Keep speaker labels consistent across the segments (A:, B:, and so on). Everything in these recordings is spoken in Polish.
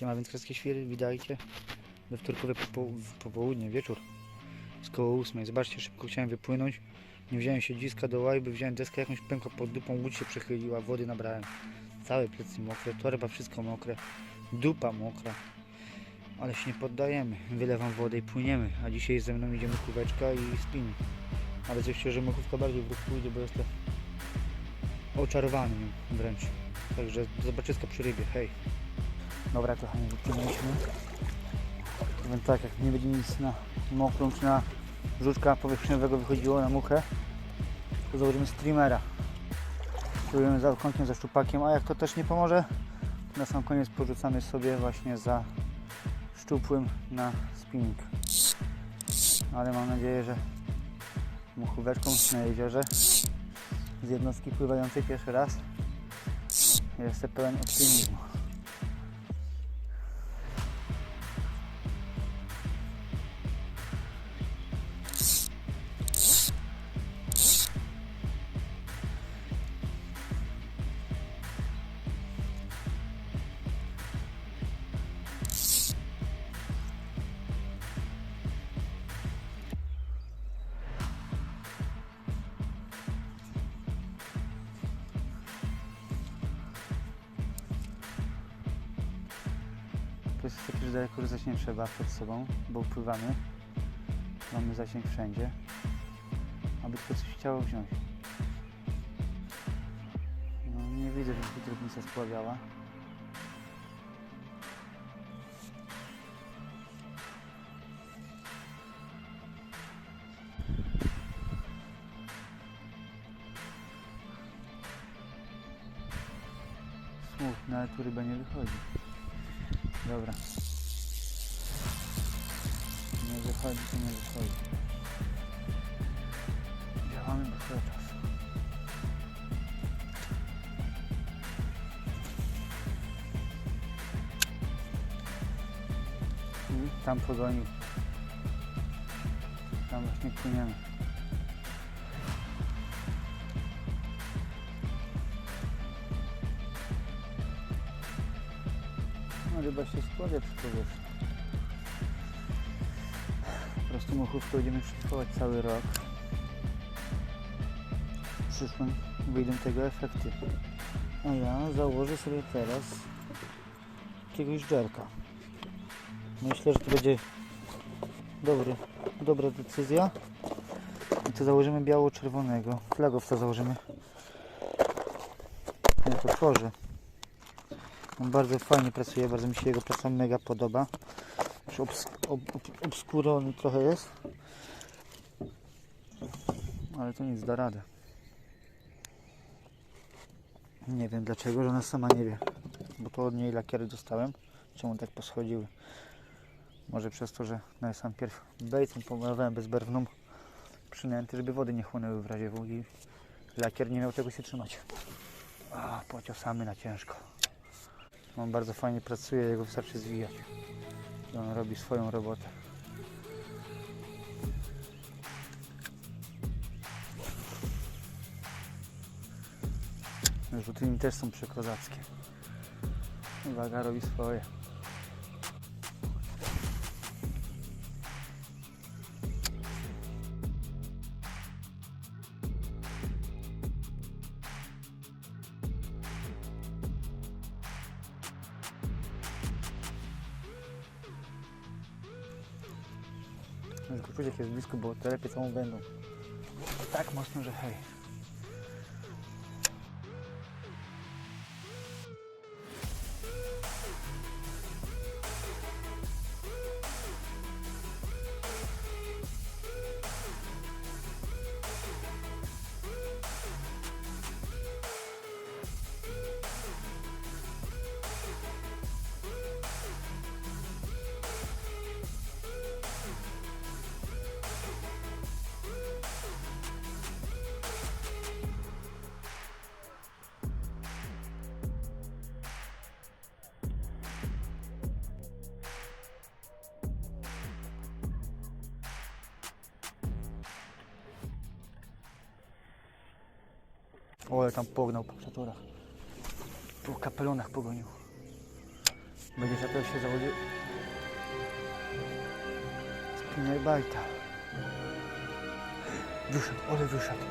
A: Siema wędkarskie świry, witajcie. We wtorkowe popo popołudnie, wieczór. Z koło ósmej. Zobaczcie, szybko chciałem wypłynąć. Nie wziąłem siedziska do łajby, wziąłem deskę jakąś pękła pod dupą, łódź się przechyliła, wody nabrałem. Całe plecy mokre, torba wszystko mokre, dupa mokra. Ale się nie poddajemy. Wylewam wodę i płyniemy. A dzisiaj ze mną idzie mykóweczka i spinning. Ale coś szczerze, mykówka bardziej w ruch pójdzie, bo jestem oczarowany wręcz. Także zobaczyska przy rybie, hej. Dobra, kochani, wypłynęliśmy. Więc tak, jak nie będzie nic na mokrą czy na żuczka powierzchniowego wychodziło na muchę, to założymy streamera. Spróbujemy za kątkiem, za szczupakiem, a jak to też nie pomoże, na sam koniec porzucamy sobie właśnie za szczupłym na spinning. Ale mam nadzieję, że muchóweczką na jeziorze z jednostki pływającej pierwszy raz jestem pełen optymizmu. To jest takie, że daleko że nie trzeba przed sobą, bo pływamy. Mamy zasięg wszędzie. Aby tylko coś chciało wziąć. No nie widzę, żeby drobnica spławiała. Wychodzi, to nie wychodzi. Działamy do cały czas. I tam pogonił. Tam właśnie płyniemy. No ryba się składa przy powierzchni. Po prostu mochówkę będziemy szlifować cały rok. W przyszłym wyjdą tego efekty. A ja założę sobie teraz jakiegoś dżerka. Myślę, że to będzie dobry, dobra decyzja. I to założymy biało-czerwonego. Flagowca założymy. Nie, to tworzy. On bardzo fajnie pracuje, bardzo mi się jego praca mega podoba. Już obs ob ob obskurony trochę jest. Ale to nic, da radę. Nie wiem dlaczego, że ona sama nie wie. Bo to od niej lakiery dostałem. Czemu tak poschodziły? Może przez to, że no ja sam pierw bejcem pomalowałem bezbarwną przynętę, żeby wody nie chłonęły w razie W i lakier nie miał czego się trzymać. A, pociosamy na ciężko. On bardzo fajnie pracuje, jego wystarczy zwijać. I on robi swoją robotę. Rzutyni też są przekozackie. Uwaga, robi swoje. Jest blisko, bo telepie całą będą. Tak mocno, że hej. O, ale tam pognał po krzaturach. Po kapelonach pogonił. Będziesz na to się założył. Spinner bajta. Wyszedł, ale wyszedł.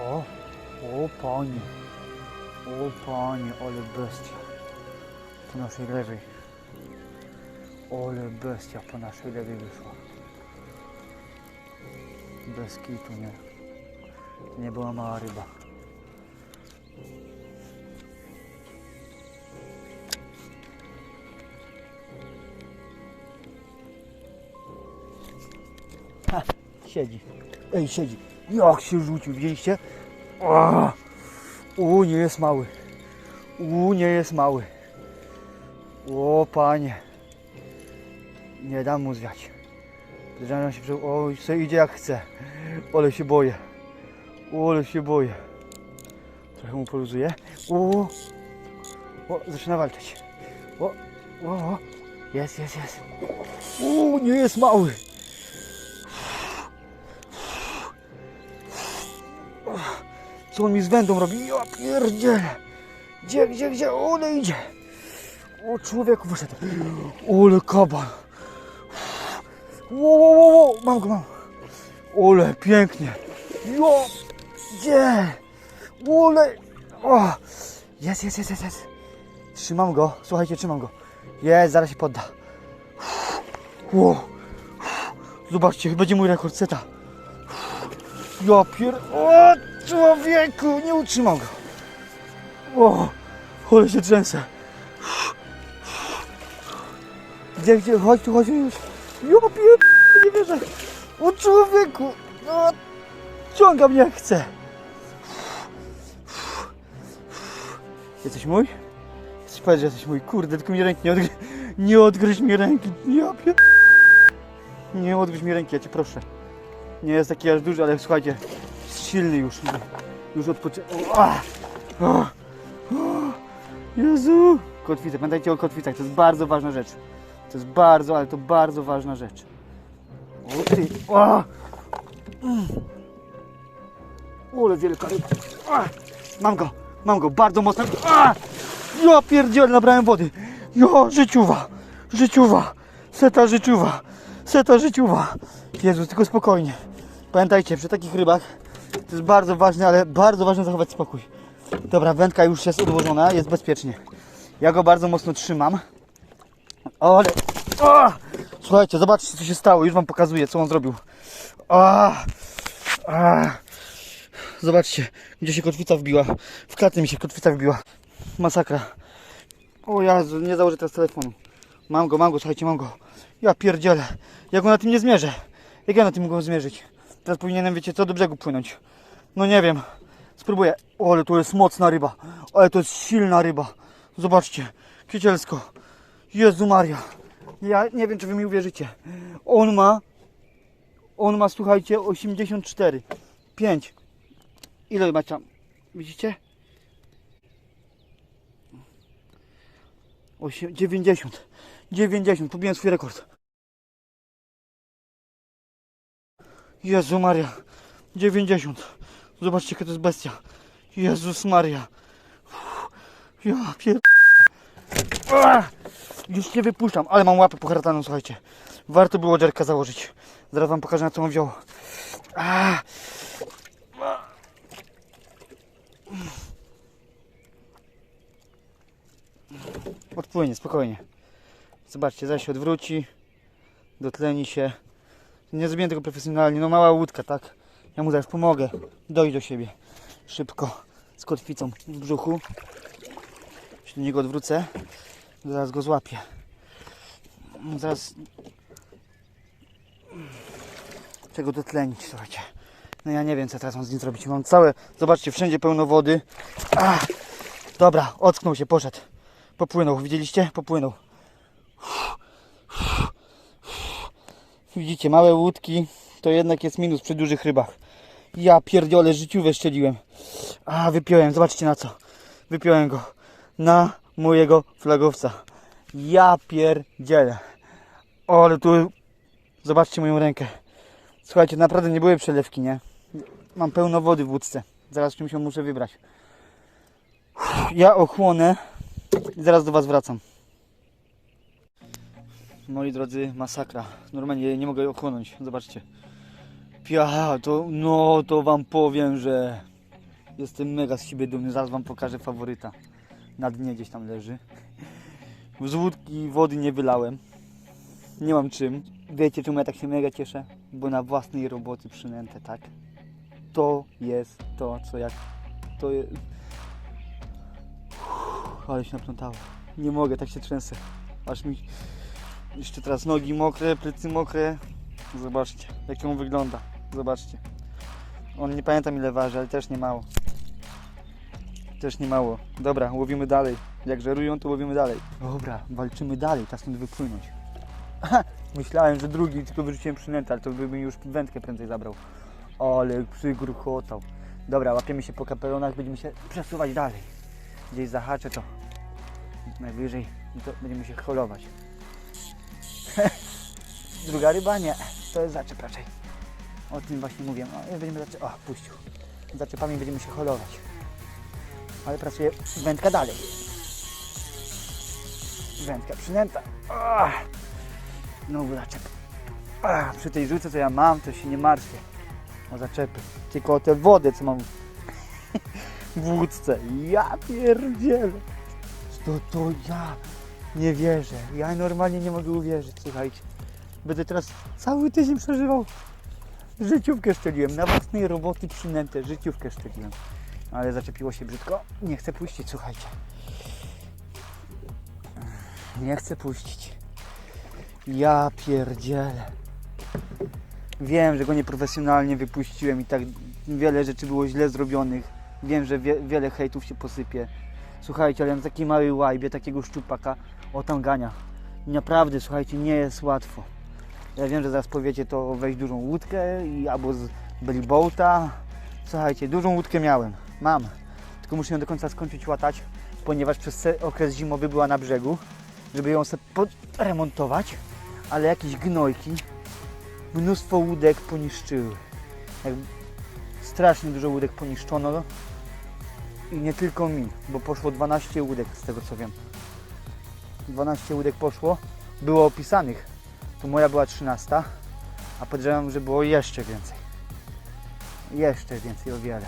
A: O, o panie. O panie, ale bestia. Po naszej lewej. Ale bestia po naszej lewej wyszła. Bez kitu, nie. Nie była mała ryba. Siedzi. Ej, siedzi. Jak się rzucił, widzieliście? O, u, nie jest mały. U, nie jest mały. O, panie. Nie dam mu zwiać. Że się prze... O, se idzie jak chce. Ale się boję. O, ale się boję. Trochę mu poluzuję. O, o, zaczyna walczyć. O, o, o. Jest, jest, jest. O, nie jest mały. Co on mi z wędą robi? Ja pierdzielę. Gdzie, gdzie, gdzie? Ole idzie. O człowieku wyszedł. Ole kaban. Wo, wo, wo, wo. Mam go, mam. Ole, pięknie. Jo, gdzie? Ole. Jest, jest, jest, jest, jest. Trzymam go. Słuchajcie, trzymam go. Jest, zaraz się podda. Ło. Zobaczcie, będzie mój rekord seta. Ja pier... O, człowieku, nie utrzymam go. O, ale się trzęsę. Gdzie, gdzie, chodź tu, chodź już. Ja nie wierzę. O, człowieku, no, ciąga mnie jak chce. Jesteś mój? Chcesz że jesteś mój? Kurde, tylko mi ręki nie odgryź, nie odgryź mi ręki. Ja pier... Nie odgryź mi ręki, ja cię proszę. Nie jest taki aż duży, ale słuchajcie, silny już. Już odpoczywa. Jezu! Kotwice, pamiętajcie o kotwicach, to jest bardzo ważna rzecz. To jest bardzo, ale to bardzo ważna rzecz. O ty! O! Ole wielka ryba. A! Mam go, mam go, bardzo mocno. A! Ja pierdzielę, nabrałem wody. Jo, życiuwa, życiuwa, seta życiuwa, seta życiuwa. Jezu, tylko spokojnie. Pamiętajcie, przy takich rybach to jest bardzo ważne, ale bardzo ważne zachować spokój. Dobra, wędka już jest odłożona, jest bezpiecznie. Ja go bardzo mocno trzymam. O, ale... O! Słuchajcie, zobaczcie co się stało, już wam pokazuję co on zrobił. O! A! Zobaczcie, gdzie się kotwica wbiła. W klatę mi się kotwica wbiła. Masakra. O Jezu, nie założę teraz telefonu. Mam go, mam go, słuchajcie, mam go. Ja pierdzielę. Ja go na tym nie zmierzę. Jak ja na tym mogę zmierzyć? Teraz powinienem, wiecie co, do brzegu płynąć. No nie wiem. Spróbuję. O, ale to jest mocna ryba. Ale to jest silna ryba. Zobaczcie. Kicielsko. Jezu Maria. Ja nie wiem, czy wy mi uwierzycie. On ma... On ma, słuchajcie, 84. 5. Ile ma tam? Widzicie? 8, 90. 90. Pobiłem swój rekord. Jezu Maria. 90. Zobaczcie, jaka to jest bestia. Jezus Maria. Uff, Ja pier... Już nie wypuszczam, ale mam łapę pohartaną, słuchajcie. Warto było derka założyć. Zaraz wam pokażę, na co on wziął. Ah! Odpłynie, spokojnie. Zobaczcie, zaś odwróci. Dotleni się. Nie zrobiłem tego profesjonalnie, no mała łódka, tak? Ja mu zaraz pomogę. Dojść do siebie. Szybko. Z kotwicą w brzuchu. Się do niego odwrócę. Zaraz go złapię. Zaraz... Czego dotlenić, słuchajcie. No ja nie wiem, co teraz mam z nim zrobić. Mam całe... Zobaczcie, wszędzie pełno wody. Ach! Dobra, ocknął się, poszedł. Popłynął, widzieliście? Popłynął. Widzicie, małe łódki to jednak jest minus przy dużych rybach. Ja pierdziole życiówę szczeliłem. A, wypiąłem, zobaczcie na co. Wypiąłem go na mojego flagowca. Ja pierdzielę. O, ale tu... Zobaczcie moją rękę. Słuchajcie, naprawdę nie były przelewki, nie? Mam pełno wody w łódce. Zaraz czymś ją muszę wybrać. Ja ochłonę i zaraz do Was wracam. Moi drodzy, masakra. Normalnie nie mogę ochłonąć. Zobaczcie. Pia, to, no to wam powiem, że jestem mega z siebie dumny. Zaraz wam pokażę faworyta. Na dnie gdzieś tam leży. Z łódki wody nie wylałem. Nie mam czym. Wiecie czemu ja tak się mega cieszę? Bo na własnej roboty przynętę, tak? To jest to, co jak... To jest... Uff, ale się naplątało. Nie mogę, tak się trzęsę. Aż mi... Jeszcze teraz nogi mokre, plecy mokre. Zobaczcie, jak on wygląda. Zobaczcie. On nie pamiętam ile waży, ale też nie mało. Też nie mało. Dobra, łowimy dalej. Jak żerują, to łowimy dalej. Dobra, walczymy dalej, czas stąd wypłynąć. Aha, myślałem, że drugi, tylko wyrzuciłem przynętę, ale to by mi już wędkę prędzej zabrał. Ale przygruchotał. Dobra, łapiemy się po kapelonach, będziemy się przesuwać dalej. Gdzieś zahaczę to najwyżej i to będziemy się holować. Druga ryba? Nie. To jest zaczep raczej. O tym właśnie mówię. No, będziemy zaczep... O, puścił. Zaczepami będziemy się holować. Ale pracuje wędka dalej. Wędka przynęta. Ah! Znowu zaczep. Ah, przy tej rzuce co ja mam, to się nie martwię. O zaczepy. Tylko o tę wodę, co mam w wódce. Ja pierdzielę. To to ja nie wierzę. Ja normalnie nie mogę uwierzyć, słuchajcie. Będę teraz cały tydzień przeżywał. Życiówkę szczeliłem. Na własnej roboty przynętę. Życiówkę szczeliłem. Ale zaczepiło się brzydko. Nie chcę puścić, słuchajcie. Nie chcę puścić. Ja pierdzielę. Wiem, że go nieprofesjonalnie wypuściłem i tak wiele rzeczy było źle zrobionych. Wiem, że wie, wiele hejtów się posypie. Słuchajcie, ale na takiej małej łajbie, takiego szczupaka, o tam gania. Naprawdę, słuchajcie, nie jest łatwo. Ja wiem, że zaraz powiecie to weź dużą łódkę i albo z bellyboata. Słuchajcie, dużą łódkę miałem, mam. Tylko muszę ją do końca skończyć łatać, ponieważ przez okres zimowy była na brzegu, żeby ją sobie remontować, ale jakieś gnojki, mnóstwo łódek poniszczyły. Jak strasznie dużo łódek poniszczono i nie tylko mi, bo poszło 12 łódek z tego co wiem. 12 łódek poszło, było opisanych. Tu moja była 13, a podejrzewam, że było jeszcze więcej. Jeszcze więcej, o wiele.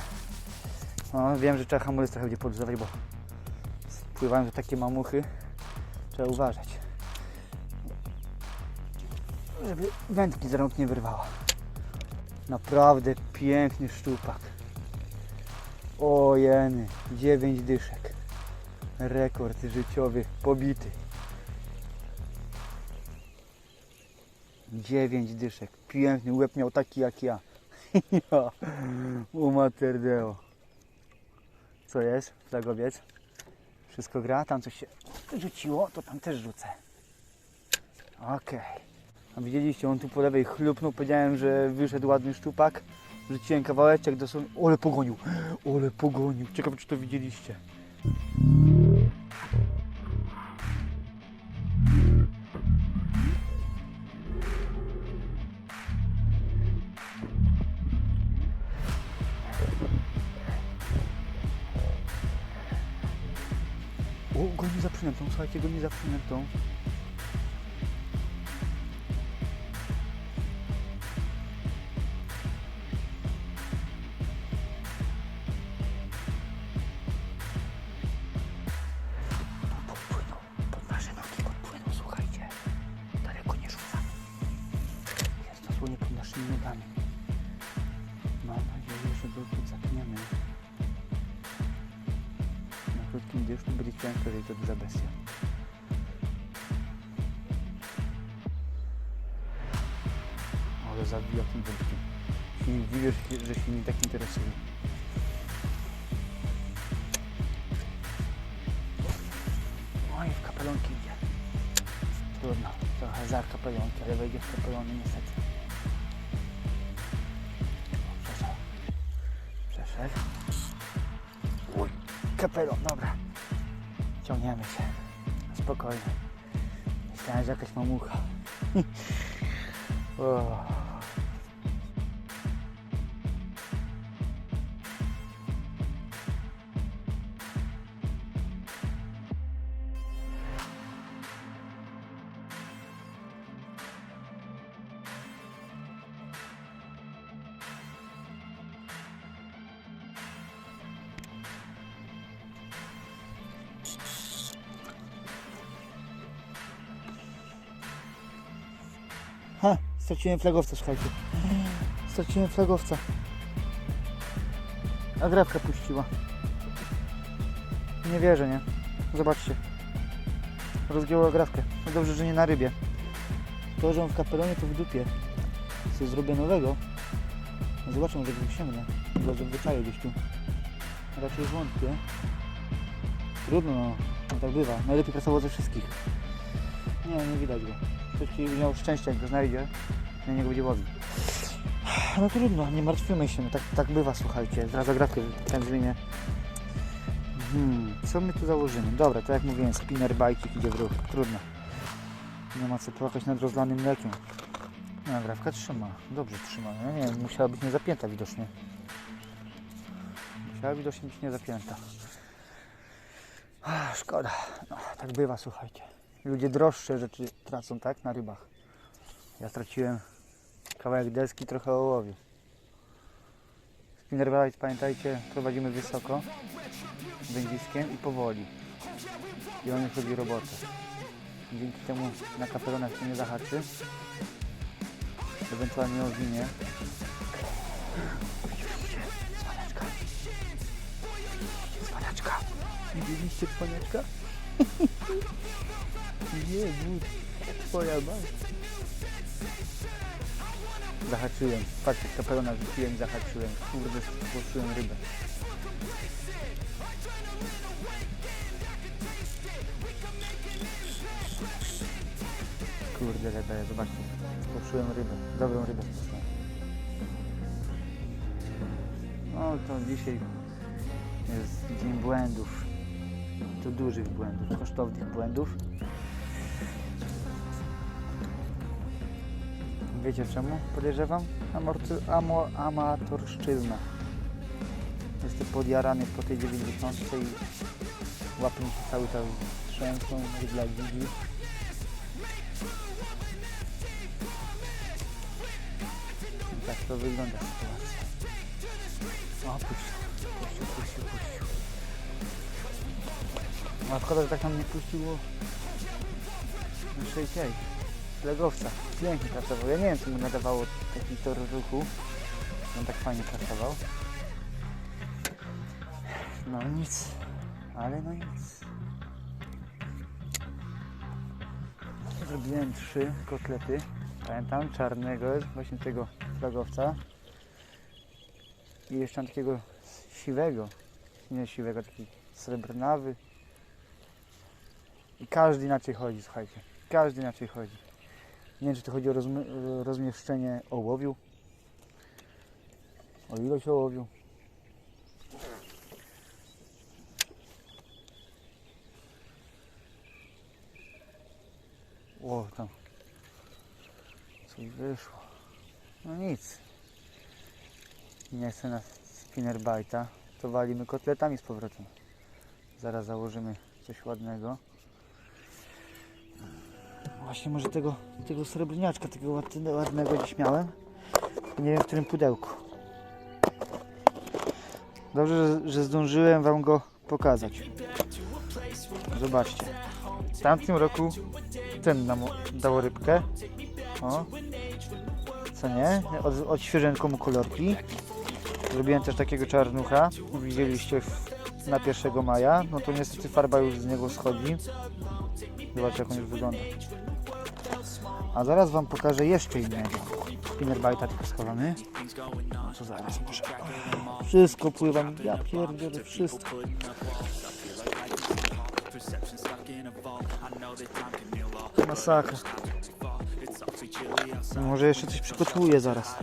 A: No, wiem, że trzeba hamulec trochę będzie podrzucać, bo wpływają tu takie mamuchy. Trzeba uważać. Żeby wędki z rąk nie wyrwała. Naprawdę piękny szczupak. O jeny, 9 dyszek. Rekord życiowy pobity. 9 dyszek. Piękny łeb miał taki jak ja. Umaterdeo. Co jest? Flagowiec. Wszystko gra? Tam coś się rzuciło, to tam też rzucę. Okej. A widzieliście, on tu po lewej chlupnął. Powiedziałem, że wyszedł ładny szczupak. Rzuciłem kawałeczek dosłownie. Ole pogonił. Ole pogonił. Ciekawe, czy to widzieliście. Goni za przynętą, słuchajcie, goni za kapelonki idzie. Trudno, trochę za kapelonki, ale wejdzie w kapelony niestety. Przeszedł. Przeszedł. Uj, kapelon, dobra. Ciągniemy się. Spokojnie. Myślałem, że jakaś mamucha. o. Straciłem flagowca, słuchajcie. Straciłem flagowca. Agrafka puściła. Nie wierzę, nie? Zobaczcie. Rozgięło agrafkę. No dobrze, że nie na rybie. To, że on w kapelonie to w dupie. Co zrobię nowego. No zobaczmy, może go sięgnę. Go zwyczaju gdzieś tu. Raczej wątpię. Trudno, no. no tak bywa. Najlepiej pracował ze wszystkich. Nie, nie widać go. Ci miał szczęście, jak go znajdzie. Na niego będzie łowił. No trudno, nie martwimy się. No, tak, tak bywa, słuchajcie. Zaraz agrawkę ten zmienię. Hmm, co my tu założymy? Dobra, tak jak mówiłem, spinner bajcik idzie w ruch. Trudno. Nie ma co płakać nad rozlanym mlekiem. No, agrawka trzyma. Dobrze trzyma. No nie musiała być niezapięta widocznie. Musiała widocznie być niezapięta. Ach, szkoda. No, tak bywa, słuchajcie. Ludzie droższe rzeczy tracą, tak? Na rybach. Ja straciłem kawałek deski, trochę ołowiu. Spinnerbait, pamiętajcie, prowadzimy wysoko, wędziskiem i powoli. I on już robi robotę. Dzięki temu na kapelonach się nie zahaczy. Ewentualnie owinie. Dzwoneczka. Dzwoneczka. Widzieliście dzwoneczka? Nie, but. Twoja mać. Zahaczyłem. Patrzcie, kapelona rzuciłem i zahaczyłem. Kurde, spłoszyłem rybę. Kurde, rybę, zobaczcie. Spłoszyłem rybę. Dobrą rybę spłoszyłem. No to dzisiaj jest dzień błędów. To dużych błędów, kosztownych błędów. Wiecie czemu? Podejrzewam? Amorty, amo, amatorszczyzna. Jestem podjarany po tej 90 i łapy mi się cały czas trzęsą, rybla widzi. I tak to wygląda sytuacja. O, puścił, puścił, puścił, puścił. No szkoda, że tak nam nie puściło naszej tej legowca. Pięknie pracował. Ja nie wiem, co mu nadawało taki tor ruchu. On tak fajnie pracował. No nic. Ale no nic. Zrobiłem trzy kotlety. Pamiętam, czarnego, właśnie tego flagowca. I jeszcze takiego siwego. Nie siwego, taki srebrnawy. I każdy inaczej chodzi, słuchajcie. Każdy inaczej chodzi. Nie wiem, czy to chodzi o rozmi- rozmieszczenie ołowiu. O ilość ołowiu. O, tam. Coś wyszło. No nic. Nie chcę na spinnerbite'a. To walimy kotletami z powrotem. Zaraz założymy coś ładnego. Właśnie może tego, tego srebrniaczka, takiego ładne- ładnego dziś miałem. Nie wiem w którym pudełku. Dobrze, że, że zdążyłem Wam go pokazać. Zobaczcie. W tamtym roku ten nam dał rybkę. O. Co nie? Od, odświeżyłem komu kolorki. Zrobiłem też takiego czarnucha. Widzieliście w, na 1 maja. No to niestety farba już z niego schodzi. Zobaczcie jak on już wygląda. A zaraz Wam pokażę jeszcze innego. Spinnerbite'a tylko schowamy. No co zaraz może. Wszystko pływa. Ja pierdzielę wszystko. Masakra. Może jeszcze coś przygotuję zaraz.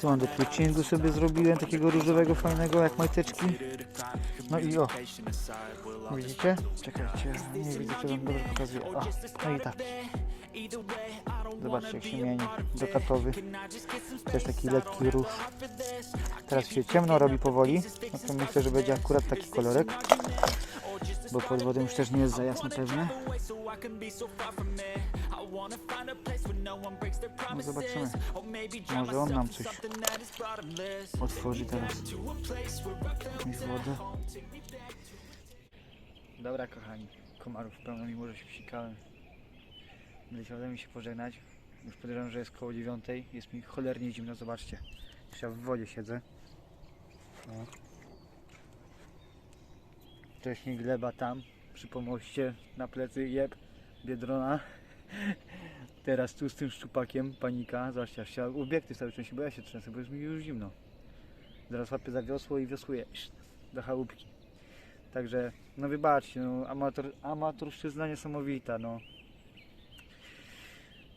A: Tu mam do twitchingu sobie zrobiłem takiego różowego fajnego jak majteczki. No i o. Widzicie? Czekajcie, nie widzę czy wam dobrze pokazuję. O, no i tak. Zobaczcie jak się mieni dokatowy. Też taki lekki róż. Teraz się ciemno robi powoli. No myślę, że będzie akurat taki kolorek. Bo pod wodą już też nie jest za jasno pewnie. No zobaczymy. Może on nam coś otworzy teraz. Jakąś wodę. Dobra kochani, komarów pełno mimo że się psikałem. Leciałem mi się pożegnać. Już podejrzewam, że jest koło dziewiątej. Jest mi cholernie zimno, zobaczcie. Już ja w wodzie siedzę. No. Wcześniej gleba tam, przy pomoście, na plecy jeb, biedrona. Teraz tu z tym szczupakiem, panika. Zobaczcie, aż się obiektyw cały czas, bo ja się trzęsę, bo jest mi już zimno. Zaraz łapię za wiosło i wiosłuję do chałupki. Także, no wybaczcie, no, amator, amatorszczyzna niesamowita, no.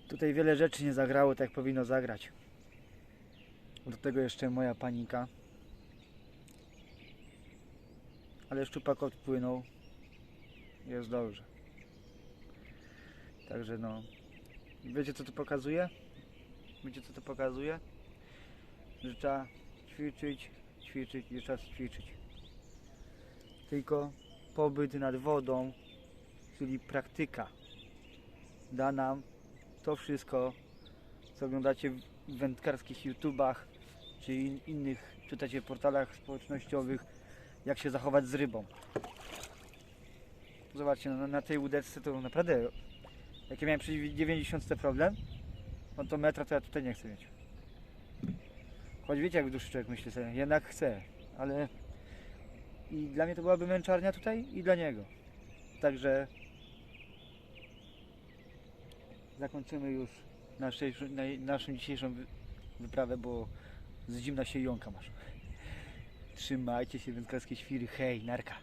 A: Tutaj wiele rzeczy nie zagrało tak jak powinno zagrać. Do tego jeszcze moja panika. Ale szczupak odpłynął. Jest dobrze. Także no. Wiecie co to pokazuje? Wiecie co to pokazuje? Że trzeba ćwiczyć, ćwiczyć i raz ćwiczyć. Tylko pobyt nad wodą, czyli praktyka, da nam to wszystko, co oglądacie w wędkarskich YouTubach, czy in, innych, czytacie w portalach społecznościowych, jak się zachować z rybą. Zobaczcie, no, na tej łódeczce to naprawdę, jak ja miałem przy 90 problem, no to metra to ja tutaj nie chcę mieć. Choć wiecie jak w duszy człowiek myśli sobie, jednak chcę, ale i dla mnie to byłaby męczarnia tutaj i dla niego. Także zakończymy już naszej, naszą dzisiejszą wy- wyprawę, bo z zimna się jąka masz. Trzymajcie się wędkarskie świry, hej, narka.